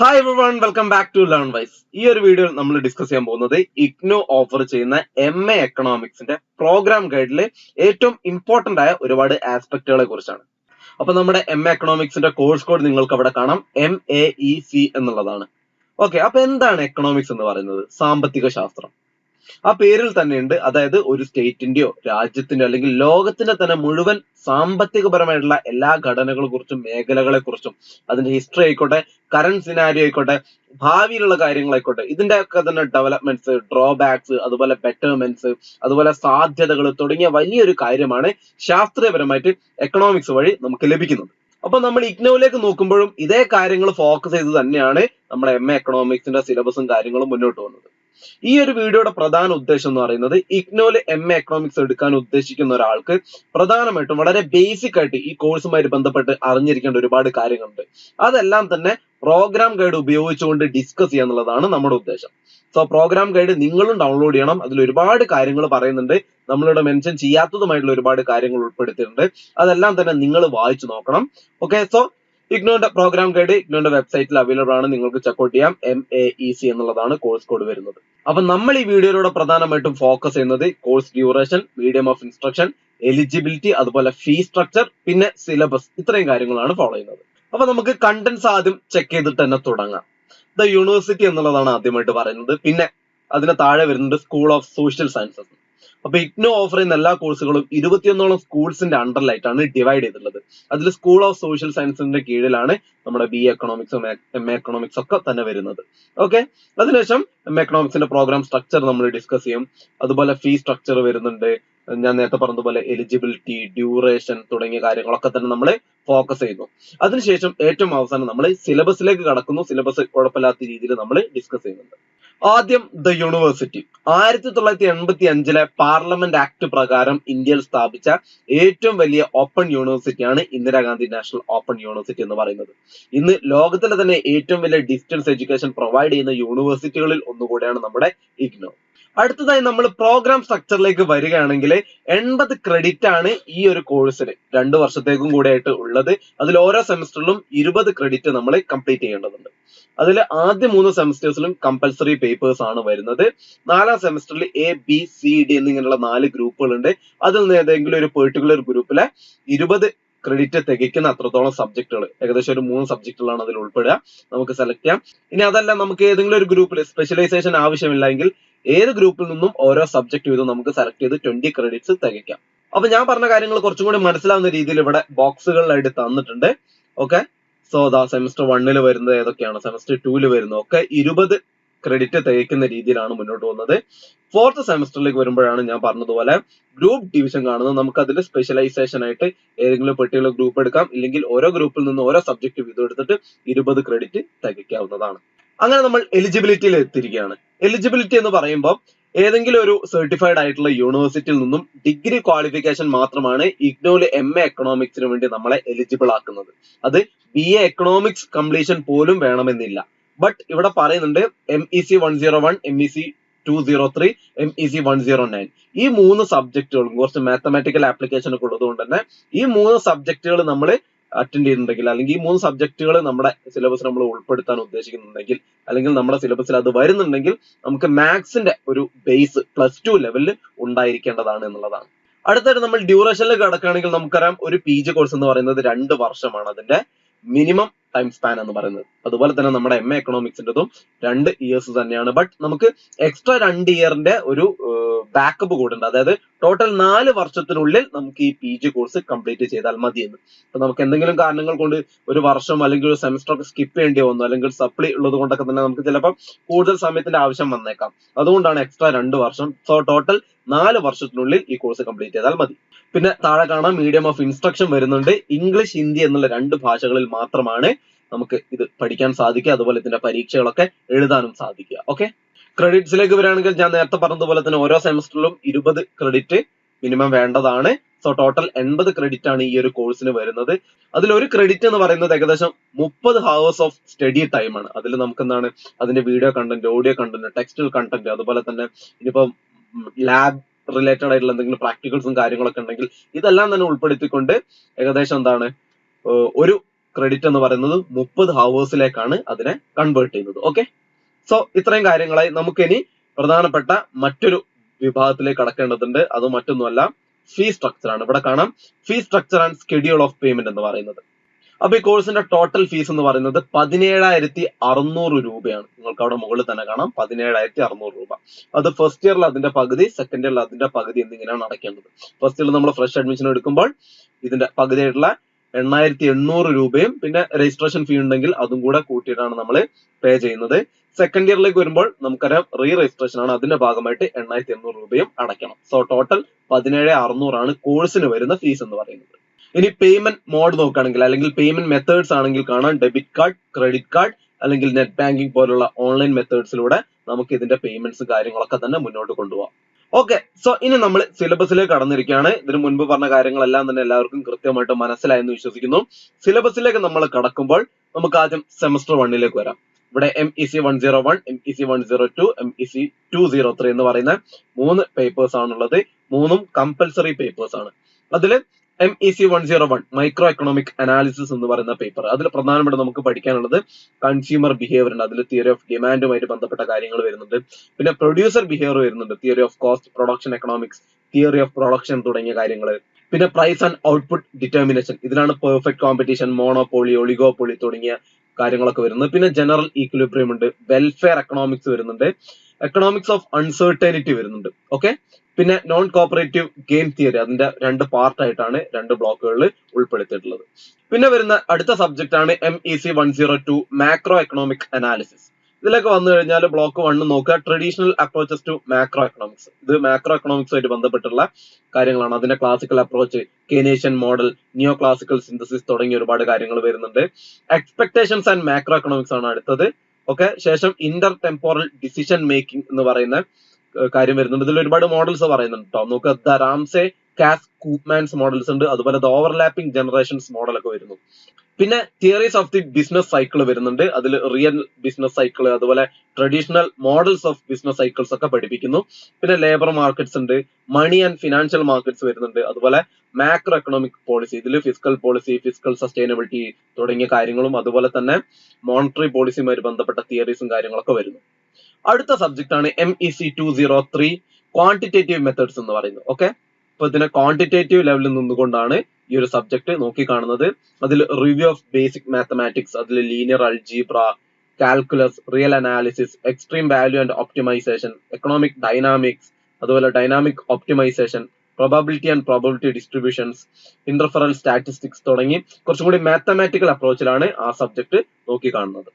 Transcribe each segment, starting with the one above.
Hi everyone welcome back to learn wise ഈ ഒരു വീഡിയോയിൽ നമ്മൾ ഡിസ്കസ് ചെയ്യാൻ പോകുന്നത് ഇഗ്നോ ഓഫർ ചെയ്യുന്ന എം എ എക്കണോമിക്സിന്റെ പ്രോഗ്രാം ഗൈഡിലെ ഏറ്റവും ഇമ്പോർട്ടന്റ് ആയ ഒരുപാട് ആസ്പെക്ടുകളെ കുറിച്ചാണ്. അപ്പൊ നമ്മുടെ എം എ എക്കണോമിക്സിന്റെ കോഴ്സ് കോഡ് നിങ്ങൾക്ക് അവിടെ കാണാം. എം എ ഇ സി എന്നുള്ളതാണ്. ഓക്കെ അപ്പൊ എന്താണ് എക്കണോമിക്സ് എന്ന് പറയുന്നത്? സാമ്പത്തിക ശാസ്ത്രം. ആ പേരിൽ തന്നെയുണ്ട്. അതായത് ഒരു സ്റ്റേറ്റിന്റെയോ രാജ്യത്തിന്റെയോ അല്ലെങ്കിൽ ലോകത്തിന്റെ തന്നെ മുഴുവൻ സാമ്പത്തികപരമായിട്ടുള്ള എല്ലാ ഘടനകളെ കുറിച്ചും മേഖലകളെ കുറിച്ചും അതിന്റെ ഹിസ്റ്ററി ആയിക്കോട്ടെ കറന്റ് സിനാരിയോ ആയിക്കോട്ടെ ഭാവിയിലുള്ള കാര്യങ്ങളായിക്കോട്ടെ ഇതിന്റെ ഒക്കെ തന്നെ ഡെവലപ്മെന്റ്സ് ഡ്രോബാക്സ് അതുപോലെ ബെറ്റർമെന്റ്സ് അതുപോലെ സാധ്യതകൾ തുടങ്ങിയ വലിയൊരു കാര്യമാണ് ശാസ്ത്രീയപരമായിട്ട് എക്കണോമിക്സ് വഴി നമുക്ക് ലഭിക്കുന്നത്. അപ്പൊ നമ്മൾ ഇഗ്നോയിലേക്ക് നോക്കുമ്പോഴും ഇതേ കാര്യങ്ങൾ ഫോക്കസ് ചെയ്ത് തന്നെയാണ് നമ്മുടെ എം എ എക്കണോമിക്സിന്റെ സിലബസും കാര്യങ്ങളും മുന്നോട്ട് വന്നത് ഈ ഒരു വീഡിയോയുടെ പ്രധാന ഉദ്ദേശം എന്ന് പറയുന്നത് ഇഗ്നോയിൽ എം എ എക്കണോമിക്സ് എടുക്കാൻ ഉദ്ദേശിക്കുന്ന ഒരാൾക്ക് പ്രധാനമായിട്ടും വളരെ ബേസിക് ആയിട്ട് ഈ കോഴ്സുമായി ബന്ധപ്പെട്ട് അറിഞ്ഞിരിക്കേണ്ട ഒരുപാട് കാര്യങ്ങളുണ്ട്. അതെല്ലാം തന്നെ പ്രോഗ്രാം ഗൈഡ് ഉപയോഗിച്ചുകൊണ്ട് ഡിസ്കസ് ചെയ്യുക എന്നുള്ളതാണ് നമ്മുടെ ഉദ്ദേശം. സോ പ്രോഗ്രാം ഗൈഡ് നിങ്ങളും ഡൗൺലോഡ് ചെയ്യണം. അതിൽ ഒരുപാട് കാര്യങ്ങൾ പറയുന്നുണ്ട്. നമ്മളിവിടെ മെൻഷൻ ചെയ്യാത്തതുമായിട്ടുള്ള ഒരുപാട് കാര്യങ്ങൾ ഉൾപ്പെടുത്തിയിട്ടുണ്ട്. അതെല്ലാം തന്നെ നിങ്ങൾ വായിച്ചു നോക്കണം. ഓക്കെ സോ ഇഗ്നോന്റെ പ്രോഗ്രാം ഗൈഡ് ഇഗ്നോന്റെ വെബ്സൈറ്റിൽ അവൈലബിൾ ആണ്. നിങ്ങൾക്ക് ചെക്കൗട്ട് ചെയ്യാം. എം എ ഇ സി എന്നുള്ളതാണ് കോഴ്സ് കോഡ് വരുന്നത്. അപ്പൊ നമ്മൾ ഈ വീഡിയോയിലൂടെ പ്രധാനമായിട്ടും ഫോക്കസ് ചെയ്യുന്നത് course duration medium of instruction eligibility അതുപോലെ ഫീ സ്ട്രക്ചർ പിന്നെ സിലബസ് ഇത്രയും കാര്യങ്ങളാണ് ഫോളോ ചെയ്യുന്നത്. അപ്പൊ നമുക്ക് കണ്ടന്റ്സ് ആദ്യം ചെക്ക് ചെയ്തിട്ട് തന്നെ തുടങ്ങാം. ദ യൂണിവേഴ്സിറ്റി എന്നുള്ളതാണ് ആദ്യമായിട്ട് പറയുന്നത്. പിന്നെ അതിന് താഴെ വരുന്നുണ്ട് സ്കൂൾ ഓഫ് സോഷ്യൽ സയൻസസ് അപ്പൊ ഇഗ്നോ ഓഫർ ചെയ്യുന്ന എല്ലാ കോഴ്സുകളും ഇരുപത്തിയൊന്നോളം സ്കൂൾസിന്റെ അണ്ടറിലായിട്ടാണ് ഡിവൈഡ് ചെയ്തിട്ടുള്ളത്. അതിൽ സ്കൂൾ ഓഫ് സോഷ്യൽ സയൻസിന്റെ കീഴിലാണ് നമ്മുടെ ബി എക്കണോമിക്സും എം എക്കണോമിക്സ് ഒക്കെ തന്നെ വരുന്നത്. ഓക്കെ അതിനുശേഷം എം എക്കണോമിക്സിന്റെ പ്രോഗ്രാം സ്ട്രക്ചർ നമ്മൾ ഡിസ്കസ് ചെയ്യും. അതുപോലെ ഫീ സ്ട്രക്ചർ വരുന്നുണ്ട്. ഞാൻ നേരത്തെ പറഞ്ഞതുപോലെ എലിജിബിലിറ്റി ഡ്യൂറേഷൻ തുടങ്ങിയ കാര്യങ്ങളൊക്കെ തന്നെ നമ്മൾ ഫോക്കസ് ചെയ്യുന്നു. അതിനുശേഷം ഏറ്റവും അവസാനം നമ്മൾ സിലബസിലേക്ക് കടക്കുന്നു. സിലബസ് കുഴപ്പമില്ലാത്ത രീതിയിൽ നമ്മൾ ഡിസ്കസ് ചെയ്യുന്നുണ്ട്. ആദ്യം ദ യൂണിവേഴ്സിറ്റി ആയിരത്തി തൊള്ളായിരത്തി എൺപത്തി അഞ്ചിലെ പാർലമെന്റ് ആക്ട് പ്രകാരം ഇന്ത്യയിൽ സ്ഥാപിച്ച ഏറ്റവും വലിയ open യൂണിവേഴ്സിറ്റിയാണ് Indira Gandhi national open university എന്ന് പറയുന്നത്. ഇന്ന് ലോകത്തിലെ തന്നെ ഏറ്റവും വലിയ ഡിസ്റ്റൻസ് എഡ്യൂക്കേഷൻ പ്രൊവൈഡ് ചെയ്യുന്ന യൂണിവേഴ്സിറ്റികളിൽ ഒന്നുകൂടെയാണ് നമ്മുടെ ഇഗ്നോ അടുത്തതായി നമ്മൾ പ്രോഗ്രാം സ്ട്രക്ചറിലേക്ക് വരികയാണെങ്കിൽ എൺപത് ക്രെഡിറ്റ് ആണ് ഈ ഒരു കോഴ്സിന് രണ്ട് വർഷത്തേക്കും കൂടെ ആയിട്ട് ഉള്ളത്. അതിൽ ഓരോ സെമസ്റ്ററിലും ഇരുപത് ക്രെഡിറ്റ് നമ്മൾ കംപ്ലീറ്റ് ചെയ്യേണ്ടതുണ്ട്. അതിൽ ആദ്യ മൂന്ന് സെമസ്റ്റേഴ്സിലും കമ്പൽസറി പേപ്പേഴ്സ് ആണ് വരുന്നത്. നാലാം സെമസ്റ്ററിൽ എ ബി സി ഡി എന്നിങ്ങനെയുള്ള നാല് ഗ്രൂപ്പുകളുണ്ട് അതിൽ നിന്ന് ഏതെങ്കിലും ഒരു പെർട്ടിക്കുലർ ഗ്രൂപ്പിലെ ഇരുപത് ക്രെഡിറ്റ് തികയ്ക്കുന്ന അത്രത്തോളം സബ്ജക്റ്റുകൾ ഏകദേശം ഒരു മൂന്ന് സബ്ജക്റ്റുകളാണ് അതിൽ ഉൾപ്പെടുക. നമുക്ക് സെലക്ട് ചെയ്യാം. ഇനി അതല്ല നമുക്ക് ഏതെങ്കിലും ഒരു ഗ്രൂപ്പിൽ സ്പെഷ്യലൈസേഷൻ ആവശ്യമില്ലെങ്കിൽ ഏത് ഗ്രൂപ്പിൽ നിന്നും ഓരോ സബ്ജക്ട് വീതം നമുക്ക് സെലക്ട് ചെയ്ത് ട്വന്റി ക്രെഡിറ്റ്സ് തികയ്ക്കാം. അപ്പൊ ഞാൻ പറഞ്ഞ കാര്യങ്ങൾ കുറച്ചും കൂടി മനസ്സിലാവുന്ന രീതിയിൽ ഇവിടെ ബോക്സുകളിലായിട്ട് തന്നിട്ടുണ്ട്. ഓക്കെ സോ ദാ സെമിസ്റ്റർ വണ്ണിൽ വരുന്നത് ഏതൊക്കെയാണ്? സെമിസ്റ്റർ ടൂൽ വരുന്നത്. ഒക്കെ ഇരുപത് ക്രെഡിറ്റ് തികയ്ക്കുന്ന രീതിയിലാണ് മുന്നോട്ട് പോകുന്നത്. ഫോർത്ത് സെമിസ്റ്ററിലേക്ക് വരുമ്പോഴാണ് ഞാൻ പറഞ്ഞതുപോലെ ഗ്രൂപ്പ് ഡിവിഷൻ കാണുന്നത്. നമുക്ക് അതിൽ സ്പെഷ്യലൈസേഷൻ ആയിട്ട് ഏതെങ്കിലും പെർട്ടിക്കുലർ ഗ്രൂപ്പ് എടുക്കാം. ഇല്ലെങ്കിൽ ഓരോ ഗ്രൂപ്പിൽ നിന്ന് ഓരോ സബ്ജക്ട് വീതം എടുത്തിട്ട് ഇരുപത് ക്രെഡിറ്റ് തികയ്ക്കാവുന്നതാണ്. അങ്ങനെ നമ്മൾ എലിജിബിലിറ്റിയിൽ എത്തിയിരിക്കുകയാണ്. എലിജിബിലിറ്റി എന്ന് പറയുമ്പോൾ ഏതെങ്കിലും ഒരു സർട്ടിഫൈഡ് ആയിട്ടുള്ള യൂണിവേഴ്സിറ്റിയിൽ നിന്നും ഡിഗ്രി ക്വാളിഫിക്കേഷൻ മാത്രമാണ് ഇഗ്നോയിലെ എം എ എക്കണോമിക്സിന് വേണ്ടി നമ്മളെ എലിജിബിൾ ആക്കുന്നത്. അത് ബി എ എക്കണോമിക്സ് കംപ്ലീഷൻ പോലും വേണമെന്നില്ല. ബട്ട് ഇവിടെ പറയുന്നുണ്ട് M E C one zero one M E C two zero three M E C one zero nine ഈ മൂന്ന് സബ്ജക്റ്റുകളും കുറച്ച് മാത്തമാറ്റിക്കൽ ആപ്ലിക്കേഷൻ ഒക്കെ ഉള്ളതുകൊണ്ട് തന്നെ ഈ മൂന്ന് സബ്ജക്റ്റുകൾ നമ്മൾ അറ്റൻഡ് ചെയ്യുന്നുണ്ടെങ്കിൽ അല്ലെങ്കിൽ ഈ മൂന്ന് സബ്ജക്റ്റുകൾ നമ്മുടെ സിലബസ് നമ്മൾ ഉൾപ്പെടുത്താൻ ഉദ്ദേശിക്കുന്നുണ്ടെങ്കിൽ അല്ലെങ്കിൽ നമ്മുടെ സിലബസിൽ അത് വരുന്നുണ്ടെങ്കിൽ നമുക്ക് മാത്സിന്റെ ഒരു ബേസ് പ്ലസ് ടു ലെവലിൽ ഉണ്ടായിരിക്കേണ്ടതാണ് എന്നുള്ളതാണ്. അടുത്തായിട്ട് നമ്മൾ ഡ്യൂറേഷനിൽ കിടക്കുകയാണെങ്കിൽ നമുക്കറിയാം ഒരു പി ജി കോഴ്സ് എന്ന് പറയുന്നത് രണ്ട് വർഷമാണ്. അതിന്റെ മിനിമം ടൈം സ്പാൻ എന്ന് പറയുന്നത്. അതുപോലെ തന്നെ നമ്മുടെ എം എ എക്കണോമിക്സിന്റെതും രണ്ട് ഇയേഴ്സ് തന്നെയാണ്. ബട്ട് നമുക്ക് എക്സ്ട്രാ രണ്ട് ഇയറിന്റെ ഒരു ബാക്കപ്പ് കൂടെ ഉണ്ട്. അതായത് ടോട്ടൽ നാല് വർഷത്തിനുള്ളിൽ നമുക്ക് ഈ പി ജി കോഴ്സ് കംപ്ലീറ്റ് ചെയ്താൽ മതി എന്ന്. അപ്പൊ നമുക്ക് എന്തെങ്കിലും കാരണങ്ങൾ കൊണ്ട് ഒരു വർഷം അല്ലെങ്കിൽ ഒരു സെമിസ്റ്റർ ഒക്കെ സ്കിപ്പ് ചെയ്യേണ്ടി വന്നു അല്ലെങ്കിൽ സപ്ലി ഉള്ളത് കൊണ്ടൊക്കെ തന്നെ നമുക്ക് ചിലപ്പോൾ കൂടുതൽ സമയത്തിന്റെ ആവശ്യം വന്നേക്കാം. അതുകൊണ്ടാണ് എക്സ്ട്രാ രണ്ട് വർഷം സോ ടോട്ടൽ നാല് വർഷത്തിനുള്ളിൽ ഈ കോഴ്സ് കംപ്ലീറ്റ് ചെയ്താൽ മതി. പിന്നെ താഴെ കാണാം മീഡിയം ഓഫ് ഇൻസ്ട്രക്ഷൻ വരുന്നുണ്ട്. ഇംഗ്ലീഷ് ഹിന്ദി എന്നുള്ള രണ്ട് ഭാഷകളിൽ മാത്രമാണ് നമുക്ക് ഇത് പഠിക്കാൻ സാധിക്കുക. അതുപോലെ ഇതിന്റെ പരീക്ഷകളൊക്കെ എഴുതാനും സാധിക്കുക. ഓക്കെ ക്രെഡിറ്റ്സിലേക്ക് വരികയാണെങ്കിൽ ഞാൻ നേരത്തെ പറഞ്ഞതുപോലെ തന്നെ ഓരോ സെമസ്റ്ററിലും ഇരുപത് ക്രെഡിറ്റ് മിനിമം വേണ്ടതാണ്. സോ ടോട്ടൽ എൺപത് ക്രെഡിറ്റ് ആണ് ഈ ഒരു കോഴ്സിന് വരുന്നത്. അതിൽ ഒരു ക്രെഡിറ്റ് എന്ന് പറയുന്നത് ഏകദേശം മുപ്പത് ഹവേഴ്സ് ഓഫ് സ്റ്റഡി ടൈം ആണ്. അതിൽ നമുക്ക് എന്താണ് അതിന്റെ video content audio content textual content അതുപോലെ തന്നെ ഇനിയിപ്പം ലാബ് റിലേറ്റഡ് ആയിട്ടുള്ള എന്തെങ്കിലും പ്രാക്ടിക്കൽസും കാര്യങ്ങളൊക്കെ ഉണ്ടെങ്കിൽ ഇതെല്ലാം തന്നെ ഉൾപ്പെടുത്തിക്കൊണ്ട് ഏകദേശം എന്താണ്? ഒരു ക്രെഡിറ്റ് എന്ന് പറയുന്നത് മുപ്പത് ഹവേഴ്സിലേക്കാണ് അതിനെ കൺവേർട്ട് ചെയ്യുന്നത്. ഓക്കെ സോ ഇത്രയും കാര്യങ്ങളായി നമുക്കിനി പ്രധാനപ്പെട്ട മറ്റൊരു വിഭാഗത്തിലേക്ക് കടക്കേണ്ടതുണ്ട്. അത് മറ്റൊന്നുമല്ല ഫീ സ്ട്രക്ചർ ആണ്. ഇവിടെ കാണാം. Fee structure and schedule of payment എന്ന് പറയുന്നത്. അപ്പൊ ഈ കോഴ്സിന്റെ ടോട്ടൽ ഫീസ് എന്ന് പറയുന്നത് പതിനേഴായിരത്തി അറുന്നൂറ് രൂപയാണ്. നിങ്ങൾക്ക് അവിടെ മുകളിൽ തന്നെ കാണാം. പതിനേഴായിരത്തി അറുന്നൂറ് രൂപ. അത് ഫസ്റ്റ് ഇയറിൽ അതിന്റെ പകുതി സെക്കൻഡ് ഇയറിൽ അതിന്റെ പകുതി എന്നിങ്ങനെയാണ് അടയ്ക്കേണ്ടത്. ഫസ്റ്റ് ഇയറിൽ നമ്മൾ ഫ്രഷ് അഡ്മിഷൻ എടുക്കുമ്പോൾ ഇതിന്റെ പകുതിയായിട്ടുള്ള എണ്ണായിരത്തി എണ്ണൂറ് രൂപയും പിന്നെ രജിസ്ട്രേഷൻ ഫീ ഉണ്ടെങ്കിൽ അതും കൂടെ കൂട്ടിയിട്ടാണ് നമ്മൾ പേ ചെയ്യുന്നത്. സെക്കൻഡ് ഇയറിലേക്ക് വരുമ്പോൾ നമുക്കറിയാം റീ രജിസ്ട്രേഷൻ ആണ് അതിന്റെ ഭാഗമായിട്ട് എണ്ണായിരത്തി എണ്ണൂറ് രൂപയും അടയ്ക്കണം. സോ ടോട്ടൽ പതിനേഴ് അറുന്നൂറാണ് കോഴ്സിന് വരുന്ന ഫീസ് എന്ന് പറയുന്നത്. ഇനി പേയ്മെന്റ് മോഡ് നോക്കുകയാണെങ്കിൽ അല്ലെങ്കിൽ പേയ്മെന്റ് മെത്തേഡ്സ് ആണെങ്കിൽ കാണാം. ഡെബിറ്റ് കാർഡ് ക്രെഡിറ്റ് കാർഡ് അല്ലെങ്കിൽ നെറ്റ് ബാങ്കിങ് പോലുള്ള ഓൺലൈൻ മെത്തേഡ്സിലൂടെ നമുക്ക് ഇതിന്റെ പേയ്മെന്റ്സ് കാര്യങ്ങളൊക്കെ തന്നെ മുന്നോട്ട് കൊണ്ടുപോകാം. ഓക്കെ സോ ഇനി നമ്മൾ സിലബസിലേക്ക് കടന്നിരിക്കുകയാണ്. ഇതിനു മുൻപ് പറഞ്ഞ കാര്യങ്ങളെല്ലാം തന്നെ എല്ലാവർക്കും കൃത്യമായിട്ട് മനസ്സിലായെന്ന് വിശ്വസിക്കുന്നു. സിലബസിലേക്ക് നമ്മൾ കടക്കുമ്പോൾ നമുക്ക് ആദ്യം സെമസ്റ്റർ വണ്ണിലേക്ക് വരാം. ഇവിടെ M E C one zero one M E C one zero two M E C two zero three എന്ന് പറയുന്ന മൂന്ന് പേപ്പേഴ്സ് ആണുള്ളത്. മൂന്നും കമ്പൽസറി പേപ്പേഴ്സ് ആണ്. അതിൽ M E C one zero one micro economic analysis എന്ന് പറയുന്ന പേപ്പർ അതിൽ പ്രധാനപ്പെട്ട നമുക്ക് പഠിക്കാനുള്ളത് കൺസ്യൂമർ ബിഹേവിയർ ഉണ്ട് അതിൽ തിയറി ഓഫ് ഡിമാൻഡുമായിട്ട് ബന്ധപ്പെട്ട കാര്യങ്ങൾ വരുന്നുണ്ട്. പിന്നെ പ്രൊഡ്യൂസർ ബിഹേവിയർ വരുന്നുണ്ട്. Theory of cost production economics theory of production തുടങ്ങിയ കാര്യങ്ങൾ പിന്നെ പ്രൈസ് ആൻഡ് ഔട്ട്പുട്ട് ഡിറ്റർമിനേഷൻ ഇതിലാണ് പെർഫെക്റ്റ് കോമ്പറ്റീഷൻ മോണോപോളി ഒളിഗോപോളി തുടങ്ങിയ കാര്യങ്ങളൊക്കെ വരുന്നത്. പിന്നെ ജനറൽ ഈക്വിലിബ്രിയം ഉണ്ട്. വെൽഫെയർ എക്കണോമിക്സ് വരുന്നുണ്ട്. എക്കണോമിക്സ് ഓഫ് അൺസർട്ടനിറ്റി വരുന്നുണ്ട്. ഓക്കെ പിന്നെ നോൺ കോപ്പറേറ്റീവ് ഗെയിം തിയറി അതിന്റെ രണ്ട് പാർട്ട് ആയിട്ടാണ് രണ്ട് ബ്ലോക്കുകളിൽ ഉൾപ്പെടുത്തിയിട്ടുള്ളത്. പിന്നെ വരുന്ന അടുത്ത സബ്ജക്റ്റ് ആണ് M E C one zero two macro economic analysis ഇതിലൊക്കെ വന്നു കഴിഞ്ഞാൽ ബ്ലോക്ക് വണ്ണ് നോക്കുക traditional approaches to macro economics ഇത് മാക്രോ എക്കണോമിക്സുമായിട്ട് ബന്ധപ്പെട്ടുള്ള കാര്യങ്ങളാണ്. അതിന്റെ classical approach Keynesian model neo classical synthesis തുടങ്ങിയ ഒരുപാട് കാര്യങ്ങൾ വരുന്നുണ്ട്. എക്സ്പെക്ടേഷൻസ് ആൻഡ് മാക്രോ എക്കണോമിക്സ് ആണ് അടുത്തത്. ഓക്കെ ശേഷം ഇന്റർ ടെമ്പോറൽ ഡിസിഷൻ മേക്കിംഗ് എന്ന് പറയുന്ന കാര്യം വരുന്നുണ്ട്. ഇതിൽ ഒരുപാട് മോഡൽസ് പറയുന്നുണ്ട് കേട്ടോ നമുക്ക് ദ റാംസെ കാസ് കൂപ്മാൻസ് മോഡൽസ് ഉണ്ട്. അതുപോലെ ദ ഓവർലാപ്പിംഗ് ജനറേഷൻസ് മോഡൽ ഒക്കെ വരുന്നു. പിന്നെ theories of the business cycle വരുന്നുണ്ട്. അതിൽ റിയൽ ബിസിനസ് സൈക്കിൾ അതുപോലെ traditional models of business cycles ഒക്കെ പഠിപ്പിക്കുന്നു. പിന്നെ ലേബർ മാർക്കറ്റ്സ് ഉണ്ട്. മണി ആൻഡ് ഫിനാൻഷ്യൽ മാർക്കറ്റ്സ് വരുന്നുണ്ട്. അതുപോലെ മാക്രോ എക്കണോമിക് പോളിസി ഇതിൽ ഫിസിക്കൽ പോളിസി ഫിസിക്കൽ സസ്റ്റൈനബിലിറ്റി തുടങ്ങിയ കാര്യങ്ങളും അതുപോലെ തന്നെ മോണിറ്ററി പോളിസിയുമായി ബന്ധപ്പെട്ട തിയറീസും കാര്യങ്ങളൊക്കെ വരുന്നു. അടുത്ത സബ്ജക്റ്റ് ആണ് M E C two zero three quantitative methods എന്ന് പറയുന്നത്. ഓക്കെ അപ്പൊ ഇതിനെ ക്വാണ്ടിറ്റേറ്റീവ് ലെവലിൽ നിന്നുകൊണ്ടാണ് ഈ ഒരു സബ്ജക്ട് നോക്കി കാണുന്നത് അതിൽ റിവ്യൂ ഓഫ് ബേസിക് മാത്തമാറ്റിക്സ് അതിൽ linear algebra calculus real analysis extreme value and optimisation economic dynamics അതുപോലെ dynamic optimisation probability and probability distributions inferential statistics തുടങ്ങി കുറച്ചും കൂടി മാത്തമാറ്റിക്കൽ അപ്രോച്ചിലാണ് ആ സബ്ജക്ട് നോക്കി കാണുന്നത്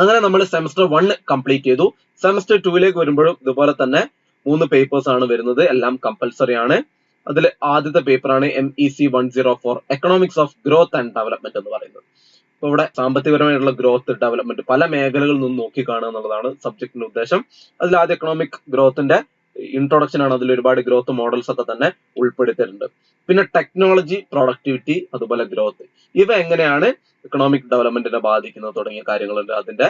അങ്ങനെ നമ്മൾ സെമസ്റ്റർ വൺ കംപ്ലീറ്റ് ചെയ്തു. സെമസ്റ്റർ ലേക്ക് വരുമ്പോഴും ഇതുപോലെ തന്നെ മൂന്ന് പേപ്പേഴ്സ് ആണ് വരുന്നത്. എല്ലാം കമ്പൽസറി ആണ്. അതിൽ ആദ്യത്തെ പേപ്പർ ആണ് M E C one zero four economics of growth and development എന്ന് പറയുന്നത്. അപ്പൊ ഇവിടെ സാമ്പത്തികപരമായിട്ടുള്ള ഗ്രോത്ത് ഡെവലപ്മെന്റ് പല മേഖലകളിൽ നിന്ന് നോക്കി കാണുക എന്നുള്ളതാണ് സബ്ജക്റ്റിന്റെ ഉദ്ദേശം. അതിൽ ആദ്യം എക്കണോമിക് ഗ്രോത്തിന്റെ ഇൻട്രൊഡക്ഷൻ ആണ് അതിൽ ഒരുപാട് ഗ്രോത്ത് മോഡൽസ് ഒക്കെ തന്നെ ഉൾപ്പെടുത്തിയിട്ടുണ്ട്. പിന്നെ ടെക്നോളജി പ്രൊഡക്ടിവിറ്റി അതുപോലെ ഗ്രോത്ത് ഇവ എങ്ങനെയാണ് എക്കണോമിക് ഡെവലപ്മെന്റിനെ ബാധിക്കുന്നത് തുടങ്ങിയ കാര്യങ്ങളുണ്ട്. അതിന്റെ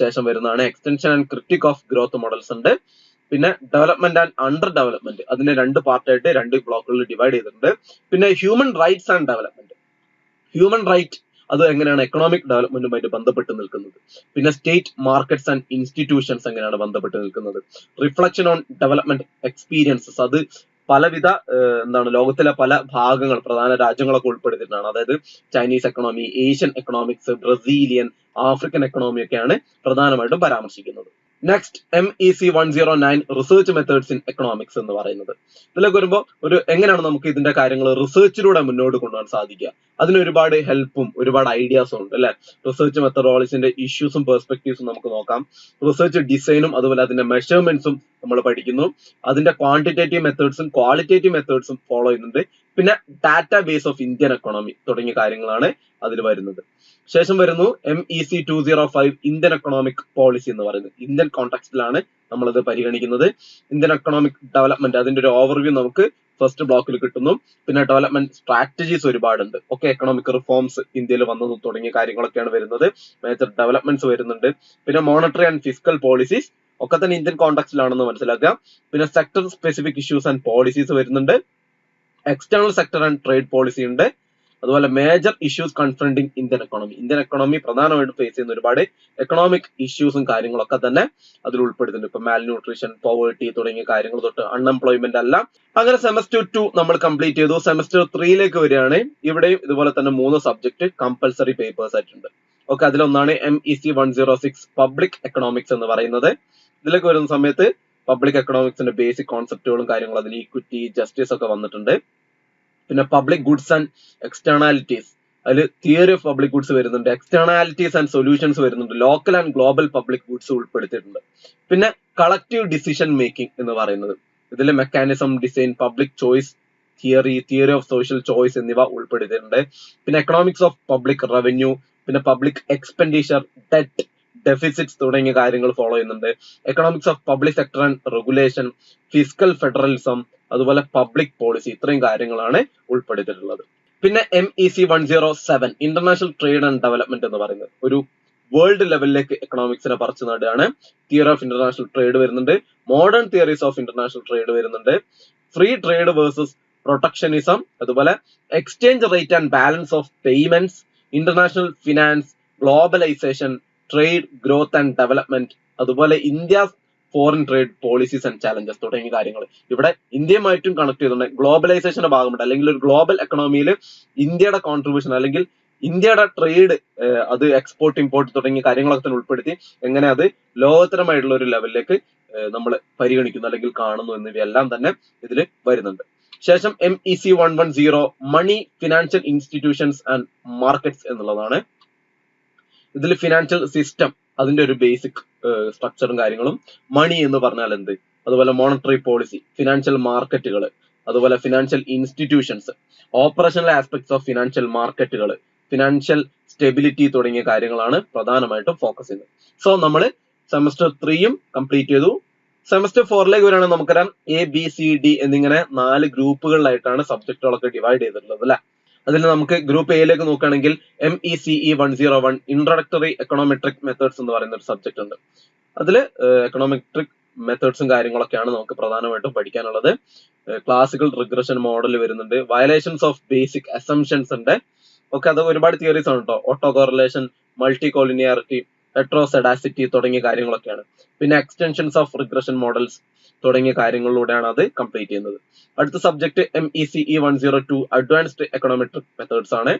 ശേഷം വരുന്നതാണ് extension and critic of growth models ഉണ്ട്. പിന്നെ ഡെവലപ്മെന്റ് ആൻഡ് അണ്ടർ ഡെവലപ്മെന്റ് അതിനെ രണ്ട് പാർട്ടായിട്ട് രണ്ട് ബ്ലോക്കുകളിൽ ഡിവൈഡ് ചെയ്തിട്ടുണ്ട്. പിന്നെ human rights and development human right അത് എങ്ങനെയാണ് എക്കണോമിക് ഡെവലപ്മെന്റുമായിട്ട് ബന്ധപ്പെട്ട് നിൽക്കുന്നത്? പിന്നെ സ്റ്റേറ്റ് മാർക്കറ്റ്സ് ആൻഡ് ഇൻസ്റ്റിറ്റ്യൂഷൻസ് എങ്ങനെയാണ് ബന്ധപ്പെട്ട് നിൽക്കുന്നത്? റിഫ്ലക്ഷൻ ഓൺ ഡെവലപ്മെന്റ് എക്സ്പീരിയൻസസ് അത് പലവിധ എന്താണ് ലോകത്തിലെ പല ഭാഗങ്ങൾ പ്രധാന രാജ്യങ്ങളൊക്കെ ഉൾപ്പെടുത്തിയിട്ടാണ്. അതായത് Chinese economy Asian economics Brazilian African economy ഒക്കെയാണ് പ്രധാനമായിട്ടും പരാമർശിക്കുന്നത്. Next M E C one zero nine research methods in economics എന്ന് പറയുന്നത്. ഇതിലേക്ക് വരുമ്പോൾ ഒരു എങ്ങനെയാണ് നമുക്ക് ഇതിന്റെ കാര്യങ്ങൾ റിസർച്ചിലൂടെ മുന്നോട്ട് കൊണ്ടുപോകാൻ സാധിക്കുക? അതിന് ഒരുപാട് ഹെൽപ്പും ഒരുപാട് ഐഡിയാസും ഉണ്ട് അല്ലെ? റിസർച്ച് മെത്തഡോളജിന്റെ ഇഷ്യൂസും പെർസ്പെക്ടീവ്സും നമുക്ക് നോക്കാം. റിസർച്ച് ഡിസൈനും അതുപോലെ അതിന്റെ മെഷർമെന്റ്സും നമ്മൾ പഠിക്കുന്നു. അതിന്റെ ക്വാണ്ടിറ്റേറ്റീവ് മെത്തേഡ്സും ക്വാളിറ്റേറ്റീവ് മെത്തേഡ്സും ഫോളോ ചെയ്യുന്നുണ്ട്. പിന്നെ data base of Indian economy തുടങ്ങിയ കാര്യങ്ങളാണ് അതിൽ വരുന്നത്. ശേഷം വരുന്നു M E C two zero five Indian economic policy എന്ന് പറയുന്നത്. ഇന്ത്യൻ കോൺടാക്സ്റ്റിലാണ് നമ്മളത് പരിഗണിക്കുന്നത്. ഇന്ത്യൻ എക്കണോമിക് ഡെവലപ്മെന്റ് അതിന്റെ ഒരു ഓവർവ്യൂ നമുക്ക് ഫസ്റ്റ് ബ്ലോക്കിൽ കിട്ടുന്നു. പിന്നെ ഡെവലപ്മെന്റ് സ്ട്രാറ്റജീസ് ഒരുപാടുണ്ട്. ഓക്കെ എക്കണോമിക് റിഫോംസ് ഇന്ത്യയിൽ വന്നതും തുടങ്ങിയ കാര്യങ്ങളൊക്കെയാണ് വരുന്നത്. മേജർ ഡെവലപ്മെന്റ്സ് വരുന്നുണ്ട്. പിന്നെ മോണിറ്ററി ആൻഡ് ഫിസിക്കൽ പോളിസീസ് ഒക്കെ തന്നെ ഇന്ത്യൻ കോൺടാക്സ്റ്റിലാണെന്ന് മനസ്സിലാക്കുക. പിന്നെ sector specific issues and policies വരുന്നുണ്ട്. External sector and trade policy ഉണ്ട്. അതുപോലെ major issues confronting Indian economy Indian economy പ്രധാനമായിട്ട് ഫേസ് ചെയ്യുന്ന ഒരുപാട് എക്കണോമിക് ഇഷ്യൂസും കാര്യങ്ങളൊക്കെ തന്നെ അതിൽ ഉൾപ്പെടുത്തുന്നുണ്ട് ഇപ്പൊ മാൽ ന്യൂട്രീഷൻ പോവേർട്ടി തുടങ്ങിയ കാര്യങ്ങൾ തൊട്ട് അൺഎംപ്ലോയ്മെന്റ് അല്ല അങ്ങനെ സെമസ്റ്റർ ടു നമ്മൾ കംപ്ലീറ്റ് ചെയ്തു. സെമസ്റ്റർ ത്രീയിലേക്ക് വരികയാണ്. ഇവിടെയും ഇതുപോലെ തന്നെ മൂന്ന് സബ്ജക്ട് കമ്പൽസറി പേപ്പേഴ്സ് ആയിട്ടുണ്ട്. ഓക്കെ അതിലൊന്നാണ് M E C one zero six public economics എന്ന് പറയുന്നത്. ഇതിലേക്ക് വരുന്ന സമയത്ത് പബ്ലിക് എക്കണോമിക്സിന്റെ ബേസിക് കോൺസെപ്റ്റുകളും കാര്യങ്ങളും അതിൽ ഈക്വിറ്റി ജസ്റ്റിസ് ഒക്കെ വന്നിട്ടുണ്ട്. പിന്നെ പബ്ലിക് ഗുഡ്സ് ആൻഡ് എക്സ്റ്റേണാലിറ്റീസ് അതിൽ തിയറി ഓഫ് പബ്ലിക് ഗുഡ്സ് വരുന്നുണ്ട്. എക്സ്റ്റേണാലിറ്റീസ് ആൻഡ് സൊല്യൂഷൻസ് വരുന്നുണ്ട്. Local and global public goods ഉൾപ്പെടുത്തിയിട്ടുണ്ട്. പിന്നെ കളക്റ്റീവ് ഡിസിഷൻ മേക്കിംഗ് എന്ന് പറയുന്നത്. ഇതിൽ mechanism design public choice theory theory of social choice എന്നിവ ഉൾപ്പെടുത്തിയിട്ടുണ്ട്. പിന്നെ എക്കണോമിക്സ് ഓഫ് പബ്ലിക് റവന്യൂ പിന്നെ പബ്ലിക് എക്സ്പെൻഡിച്ചർ ഡെറ്റ് ഡെഫിസിറ്റ്സ് തുടങ്ങിയ കാര്യങ്ങൾ ഫോളോ ചെയ്യുന്നുണ്ട്. Economics of public sector and regulation physical federalism അതുപോലെ പബ്ലിക് പോളിസി ഇത്രയും കാര്യങ്ങളാണ് ഉൾപ്പെടുത്തിയിട്ടുള്ളത്. പിന്നെ M E C one zero seven international trade and development എന്ന് പറയുന്നത്. ഒരു വേൾഡ് ലെവലിലേക്ക് എക്കണോമിക്സിനെ പറിച്ചു നടുകയാണ്. തിയറി ഓഫ് ഇന്റർനാഷണൽ ട്രേഡ് വരുന്നുണ്ട്. Modern theories of international trade വരുന്നുണ്ട്. ഫ്രീ ട്രേഡ് വേഴ്സസ് പ്രൊട്ടക്ഷനിസം അതുപോലെ exchange rate and balance of payments international finance globalisation trade growth and development അതുപോലെ India foreign trade policies and challenges തുടങ്ങിയ കാര്യങ്ങൾ. ഇവിടെ ഇന്ത്യയുമായിട്ടും connect ചെയ്തിട്ടുണ്ട്. ഗ്ലോബലൈസേഷന്റെ ഭാഗമുണ്ട് അല്ലെങ്കിൽ ഒരു ഗ്ലോബൽ എക്കണോമിയിൽ ഇന്ത്യയുടെ കോൺട്രിബ്യൂഷൻ അല്ലെങ്കിൽ ഇന്ത്യയുടെ ട്രേഡ് അത് എക്സ്പോർട്ട് ഇമ്പോർട്ട് തുടങ്ങിയ കാര്യങ്ങളൊക്കെ തന്നെ ഉൾപ്പെടുത്തി എങ്ങനെ അത് ലോകോത്തരമായിട്ടുള്ള ഒരു ലെവലിലേക്ക് നമ്മൾ പരിഗണിക്കുന്നു അല്ലെങ്കിൽ കാണുന്നു എന്നിവയെല്ലാം തന്നെ ഇതിൽ വരുന്നുണ്ട്. ശേഷം M E C one one zero money financial institutions and markets എന്നുള്ളതാണ് ഇതിൽ ഫിനാൻഷ്യൽ സിസ്റ്റം അതിന്റെ ഒരു ബേസിക് സ്ട്രക്ചറും കാര്യങ്ങളും മണി എന്ന് പറഞ്ഞാൽ എന്ത്? അതുപോലെ മോണിറ്ററി പോളിസി ഫിനാൻഷ്യൽ മാർക്കറ്റുകൾ അതുപോലെ financial institutions operational aspects of financial മാർക്കറ്റുകൾ ഫിനാൻഷ്യൽ സ്റ്റെബിലിറ്റി തുടങ്ങിയ കാര്യങ്ങളാണ് പ്രധാനമായിട്ടും ഫോക്കസ് ചെയ്യുന്നത്. സോ നമ്മൾ സെമസ്റ്റർ ത്രീയും കംപ്ലീറ്റ് ചെയ്തു. സെമസ്റ്റർ ഫോറിലേക്ക് വരികയാണെങ്കിൽ നമുക്കറിയാം എ ബി സി ഡി എന്നിങ്ങനെ നാല് ഗ്രൂപ്പുകളിലായിട്ടാണ് സബ്ജക്റ്റുകളൊക്കെ ഡിവൈഡ് ചെയ്തിട്ടുള്ളത് അല്ലെ? അതിൽ നമുക്ക് ഗ്രൂപ്പ് എയിലേക്ക് നോക്കുകയാണെങ്കിൽ M E C one zero one introductory econometric methods എന്ന് പറയുന്ന ഒരു സബ്ജക്ട് ഉണ്ട്. അതിൽ എക്കണോമെട്രിക് മെത്തേഡ്സും കാര്യങ്ങളൊക്കെയാണ് നമുക്ക് പ്രധാനമായിട്ടും പഠിക്കാനുള്ളത്. ക്ലാസിക്കൽ റിഗ്രഷൻ മോഡൽ വരുന്നുണ്ട്. വയലേഷൻസ് ഓഫ് ബേസിക് അസംഷൻസ് ഉണ്ട്. ഒക്കെ അത് ഒരുപാട് തിയറീസ് ആണ് കേട്ടോ autocorrelation multicollinearity heteroscedasticity തുടങ്ങിയ കാര്യങ്ങളൊക്കെയാണ്. പിന്നെ എക്സ്റ്റൻഷൻസ് ഓഫ് റിഗ്രഷൻ മോഡൽസ് തുടങ്ങിയ കാര്യങ്ങളിലൂടെയാണ് അത് കംപ്ലീറ്റ് ചെയ്യുന്നത്. അടുത്ത subject M E C E one zero two advanced econometric methods ആണ്.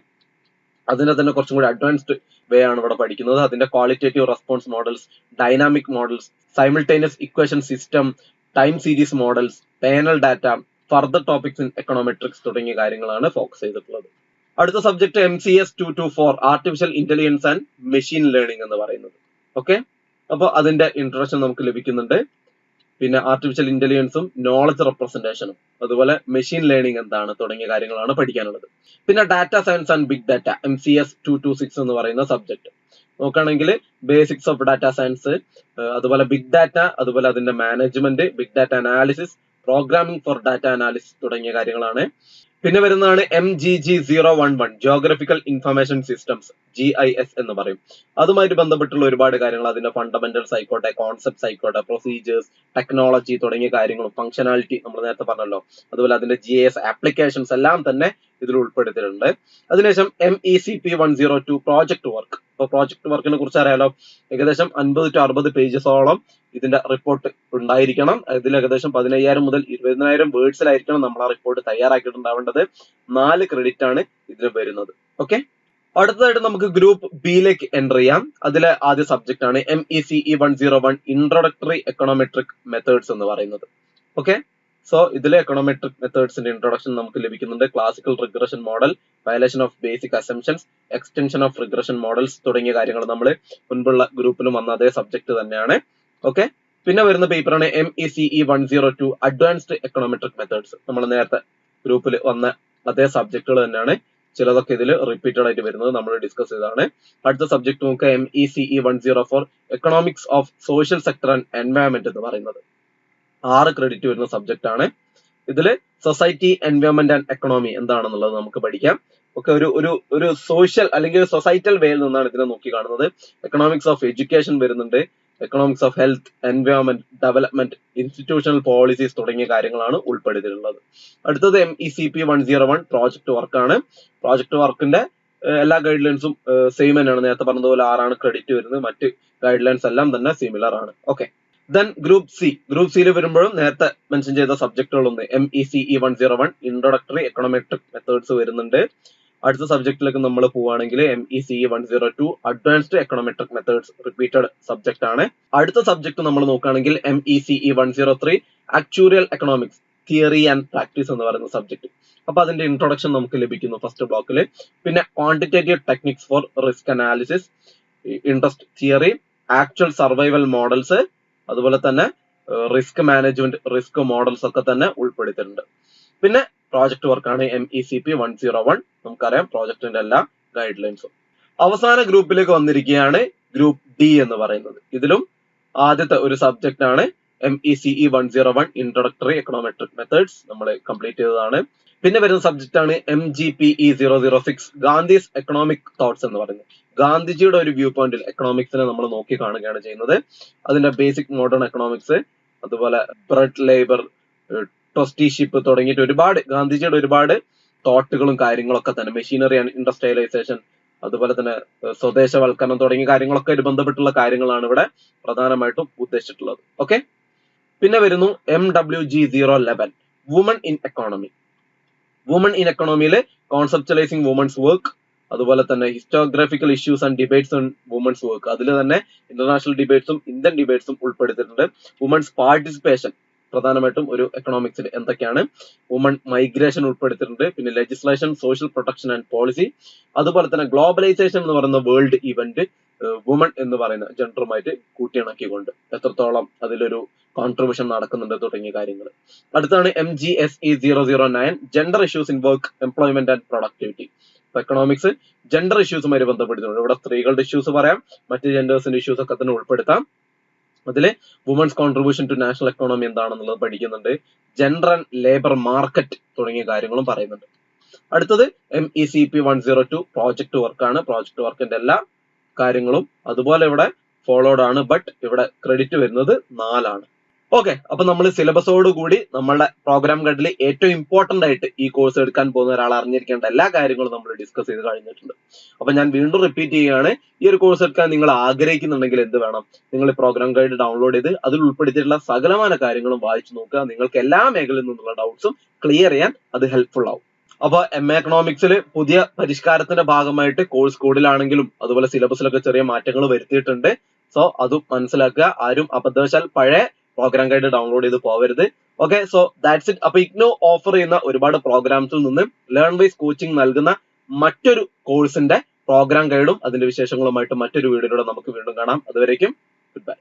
അതിന്റെ തന്നെ കുറച്ചും കൂടി അഡ്വാൻസ്ഡ് വേ ആണ് ഇവിടെ പഠിക്കുന്നത്. അതിന്റെ qualitative response models dynamic models simultaneous equation system time series models panel data further topics in econometrics തുടങ്ങിയ കാര്യങ്ങളാണ് ഫോക്കസ് ചെയ്തിട്ടുള്ളത്. അടുത്ത subject M C S two two four artificial intelligence and machine learning എന്ന് പറയുന്നത്. ഓക്കെ അപ്പോൾ അതിന്റെ introduction നമുക്ക് ലഭിക്കുന്നുണ്ട്. പിന്നെ ആർട്ടിഫിഷ്യൽ ഇന്റലിജൻസും നോളജ് റെപ്രസെന്റേഷനും അതുപോലെ മെഷീൻ ലേണിംഗ് എന്താണ് തുടങ്ങിയ കാര്യങ്ങളാണ് പഠിക്കാനുള്ളത്. പിന്നെ data science and big data M C S two two six എന്ന് പറയുന്ന സബ്ജക്ട് നോക്കുകയാണെങ്കിൽ ബേസിക്സ് ഓഫ് ഡാറ്റ സയൻസ് അതുപോലെ ബിഗ് ഡാറ്റ അതുപോലെ അതിന്റെ management big data analysis programming for data analysis തുടങ്ങിയ കാര്യങ്ങളാണ് പിന്നെ വരുന്നതാണ് M G G zero one one geographical information systems G I S എന്ന് പറയും. അതുമായിട്ട് ബന്ധപ്പെട്ടുള്ള ഒരുപാട് കാര്യങ്ങൾ അതിന്റെ ഫണ്ടമെന്റൽസ് ആയിക്കോട്ടെ കോൺസെപ്റ്റ്സ് ആയിക്കോട്ടെ പ്രൊസീജിയേഴ്സ് ടെക്നോളജി തുടങ്ങിയ കാര്യങ്ങളും ഫംഗ്ഷനാലിറ്റി നമ്മൾ നേരത്തെ പറഞ്ഞല്ലോ. അതുപോലെ അതിന്റെ ജി എസ് ആപ്ലിക്കേഷൻസ് എല്ലാം തന്നെ ഇതിൽ ഉൾപ്പെടുത്തിയിട്ടുണ്ട്. അതിനുശേഷം M E C P one zero two project work ഇപ്പൊ പ്രോജക്ട് വർക്കിനെ കുറിച്ച് അറിയാലോ. ഏകദേശം അൻപത് ടു അറുപത് പേജസോളം ഇതിന്റെ റിപ്പോർട്ട് ഉണ്ടായിരിക്കണം. ഇതിൽ ഏകദേശം പതിനയ്യായിരം മുതൽ ഇരുപതിനായിരം വേർഡ്സിലായിരിക്കണം നമ്മൾ ആ റിപ്പോർട്ട് തയ്യാറാക്കിയിട്ടുണ്ടാവേണ്ടത്. നാല് ക്രെഡിറ്റ് ആണ് ഇതിന് വരുന്നത്. ഓക്കെ അടുത്തതായിട്ട് നമുക്ക് ഗ്രൂപ്പ് ബിയിലേക്ക് എന്റർ ചെയ്യാം. അതിലെ ആദ്യ സബ്ജക്ട് ആണ് M E C E one zero one introductory econometric methods എന്ന് പറയുന്നത്. ഓക്കെ സോ ഇതിലെ എക്കണോമെട്രിക് മെത്തേഡ്സിന്റെ ഇൻട്രൊഡക്ഷൻ നമുക്ക് ലഭിക്കുന്നുണ്ട്. Classical regression model violation of basic assumptions extension of regression models തുടങ്ങിയ കാര്യങ്ങൾ നമ്മൾ മുൻപുള്ള ഗ്രൂപ്പിലും വന്ന അതേ സബ്ജക്ട് തന്നെയാണ്. ഓക്കെ പിന്നെ വരുന്ന പേപ്പറാണ് M E C E one zero two advanced econometric methods നമ്മൾ നേരത്തെ ഗ്രൂപ്പിൽ വന്ന അതേ സബ്ജക്റ്റുകൾ തന്നെയാണ്. ചിലതൊക്കെ ഇതിൽ റിപ്പീറ്റഡ് ആയിട്ട് വരുന്നത് നമ്മൾ ഡിസ്കസ് ചെയ്തതാണ്. അടുത്ത സബ്ജക്ട് നോക്കുക M E C one zero four economics of social sector and environment എന്ന് പറയുന്നത്. ആറ് ക്രെഡിറ്റ് വരുന്ന സബ്ജക്ട് ആണ്. ഇതിൽ സൊസൈറ്റി എൻവയോൺമെന്റ് ആൻഡ് എക്കണോമി എന്താണെന്നുള്ളത് നമുക്ക് പഠിക്കാം. ഒക്കെ ഒരു ഒരു ഒരു സോഷ്യൽ അല്ലെങ്കിൽ സൊസൈറ്റൽ വേയിൽ നിന്നാണ് ഇതിനെ നോക്കി കാണുന്നത്. എക്കണോമിക്സ് ഓഫ് എഡ്യൂക്കേഷൻ വരുന്നുണ്ട്. Economics of health environment development institutional policies തുടങ്ങിയ കാര്യങ്ങളാണ് ഉൾപ്പെടുത്തിയിട്ടുള്ളത്. അടുത്തത് M E C P one zero one project വർക്കാണ് പ്രോജക്ട് വർക്കിന്റെ എല്ലാ ഗൈഡ് ലൈൻസും സെയിം തന്നെയാണ്. നേരത്തെ പറഞ്ഞതുപോലെ ആറാണ് ക്രെഡിറ്റ് വരുന്നത്. മറ്റ് ഗൈഡ് ലൈൻസ് എല്ലാം തന്നെ സിമിലർ ആണ്. Okay then group C group സിയിൽ വരുമ്പോഴും നേരത്തെ മെൻഷൻ ചെയ്ത സബ്ജക്റ്റുകളൊന്ന് M E C E one zero one introductory econometric methods വരുന്നുണ്ട്. അടുത്ത സബ്ജക്റ്റിലേക്ക് നമ്മൾ പോവുകയാണെങ്കിൽ M E C one zero two advanced econometric methods repeated subject ആണ്. അടുത്ത സബ്ജക്ട് നമ്മൾ നോക്കുകയാണെങ്കിൽ M E C E one zero three actuarial economics theory and practice എന്ന് പറയുന്ന സബ്ജക്ട് അപ്പൊ അതിന്റെ ഇൻട്രൊഡക്ഷൻ നമുക്ക് ലഭിക്കുന്നു ഫസ്റ്റ് ബ്ലോക്കിൽ പിന്നെ quantitative techniques for risk analysis interest theory actual survival models അതുപോലെ തന്നെ റിസ്ക് മാനേജ്മെന്റ് റിസ്ക് മോഡൽസ് ഒക്കെ തന്നെ ഉൾപ്പെടുത്തിയിട്ടുണ്ട്. പിന്നെ പ്രോജക്ട് വർക്കാണ് M E C P one zero one നമുക്കറിയാം പ്രോജക്ടിന്റെ എല്ലാ ഗൈഡ് ലൈൻസും അവസാന ഗ്രൂപ്പിലേക്ക് വന്നിരിക്കുകയാണ് ഗ്രൂപ്പ് ഡി എന്ന് പറയുന്നത്. ഇതിലും ആദ്യത്തെ ഒരു സബ്ജക്റ്റ് ആണ് M E C E one zero one introductory econometric methods നമ്മൾ കംപ്ലീറ്റ് ചെയ്തതാണ്. പിന്നെ വരുന്ന സബ്ജക്റ്റ് ആണ് M G P E zero zero six Gandhi's economic thoughts എന്ന് പറയുന്നത്. ഗാന്ധിജിയുടെ ഒരു വ്യൂ പോയിന്റിൽ എക്കണോമിക്സിനെ നമ്മൾ നോക്കി കാണുകയാണ് ചെയ്യുന്നത്. അതിന്റെ ബേസിക് മോഡേൺ എക്കണോമിക്സ് അതുപോലെ ബ്രെഡ് ലേബർ ട്രസ്റ്റിഷിപ്പ് തുടങ്ങിയിട്ട് ഒരുപാട് ഗാന്ധിജിയുടെ ഒരുപാട് തോട്ടുകളും കാര്യങ്ങളൊക്കെ തന്നെ മെഷീനറി ആൻഡ് ഇൻഡസ്ട്രിയലൈസേഷൻ അതുപോലെ തന്നെ സ്വദേശവൽക്കരണം തുടങ്ങിയ കാര്യങ്ങളൊക്കെ ആയിട്ട് ബന്ധപ്പെട്ടുള്ള കാര്യങ്ങളാണ് ഇവിടെ പ്രധാനമായിട്ടും ഉദ്ദേശിച്ചിട്ടുള്ളത്. ഓക്കെ പിന്നെ വരുന്നു M W G zero eleven women in economy women in എക്കണോമിയിലെ conceptualising women's work അതുപോലെ തന്നെ historiographical issues and debates on women's work അതിൽ തന്നെ ഇന്റർനാഷണൽ ഡിബേറ്റ്സും ഇന്ത്യൻ ഡിബേറ്റ്സും ഉൾപ്പെടുത്തിയിട്ടുണ്ട്. വുമൺസ് പാർട്ടിസിപ്പേഷൻ പ്രധാനമായിട്ടും ഒരു എക്കണോമിക്സിൽ എന്തൊക്കെയാണ്? വുമൺ മൈഗ്രേഷൻ ഉൾപ്പെടുത്തിയിട്ടുണ്ട്. പിന്നെ legislation social protection and policy അതുപോലെ തന്നെ ഗ്ലോബലൈസേഷൻ എന്ന് പറയുന്ന വേൾഡ് ഇവന്റ് വുമൺ എന്ന് പറയുന്ന ജെൻഡറുമായിട്ട് കൂട്ടിയിണക്കിക്കൊണ്ട് എത്രത്തോളം അതിലൊരു കോൺട്രിബ്യൂഷൻ നടക്കുന്നുണ്ട് തുടങ്ങിയ കാര്യങ്ങൾ. അടുത്താണ് M G S E zero zero nine gender issues in work employment and productivity economics gender ഇഷ്യൂസുമായി ബന്ധപ്പെടുത്തുന്നുണ്ട് ഇവിടെ സ്ത്രീകളുടെ ഇഷ്യൂസ് പറയാം മറ്റ് ജെൻഡേഴ്സിന്റെ ഇഷ്യൂസ് ഒക്കെ തന്നെ ഉൾപ്പെടുത്താം. അതിൽ women's contribution to national economy എന്താണെന്നുള്ളത് പഠിക്കുന്നുണ്ട്. ജെൻഡർ ആൻഡ് ലേബർ മാർക്കറ്റ് തുടങ്ങിയ കാര്യങ്ങളും പറയുന്നുണ്ട്. അടുത്തത് M E C P one zero two project വർക്കാണ് പ്രോജക്ട് വർക്കിന്റെ എല്ലാ കാര്യങ്ങളും അതുപോലെ ഇവിടെ ഫോളോഡ് ആണ്. ബട്ട് ഇവിടെ ക്രെഡിറ്റ് വരുന്നത് നാലാണ്. ഓക്കെ അപ്പൊ നമ്മൾ സിലബസോട് കൂടി നമ്മളുടെ പ്രോഗ്രാം ഗൈഡിൽ ഏറ്റവും ഇമ്പോർട്ടന്റ് ആയിട്ട് ഈ കോഴ്സ് എടുക്കാൻ പോകുന്ന ഒരാൾ അറിഞ്ഞിരിക്കേണ്ട എല്ലാ കാര്യങ്ങളും നമ്മൾ ഡിസ്കസ് ചെയ്ത് കഴിഞ്ഞിട്ടുണ്ട്. അപ്പൊ ഞാൻ വീണ്ടും റിപ്പീറ്റ് ചെയ്യുകയാണ് ഈ ഒരു കോഴ്സ് എടുക്കാൻ നിങ്ങൾ ആഗ്രഹിക്കുന്നുണ്ടെങ്കിൽ എന്ത് വേണം? നിങ്ങൾ ഈ പ്രോഗ്രാം ഗൈഡ് ഡൗൺലോഡ് ചെയ്ത് അതിൽ ഉൾപ്പെടുത്തിയിട്ടുള്ള സകലമാന കാര്യങ്ങളും വായിച്ചു നോക്കുക. നിങ്ങൾക്ക് എല്ലാ മേഖലയിൽ നിന്നുള്ള ഡൗട്ട്സും ക്ലിയർ ചെയ്യാൻ അത് ഹെൽപ്ഫുൾ ആവും. അപ്പൊ എം എ എക്കണോമിക്സിൽ പുതിയ പരിഷ്കാരത്തിന്റെ ഭാഗമായിട്ട് കോഴ്സ് കോഡിലാണെങ്കിലും അതുപോലെ സിലബസിലൊക്കെ ചെറിയ മാറ്റങ്ങൾ വരുത്തിയിട്ടുണ്ട്. സോ അത് മനസ്സിലാക്കുക. ആരും അബദ്ധവശാൽ പഴയ പ്രോഗ്രാം ഗൈഡ് ഡൗൺലോഡ് ചെയ്ത് പോവരുത്. ഓക്കെ സോ ദാറ്റ്സ് ഇറ്റ് അപ്പൊ ഇഗ്നോ ഓഫർ ചെയ്യുന്ന ഒരുപാട് പ്രോഗ്രാംസിൽ നിന്ന് ലേൺ വൈസ് കോച്ചിങ് നൽകുന്ന മറ്റൊരു കോഴ്സിന്റെ പ്രോഗ്രാം ഗൈഡും അതിന്റെ വിശേഷങ്ങളുമായിട്ട് മറ്റൊരു വീഡിയോയിലൂടെ നമുക്ക് വീണ്ടും കാണാം. അതുവരേക്കും ഗുഡ് ബൈ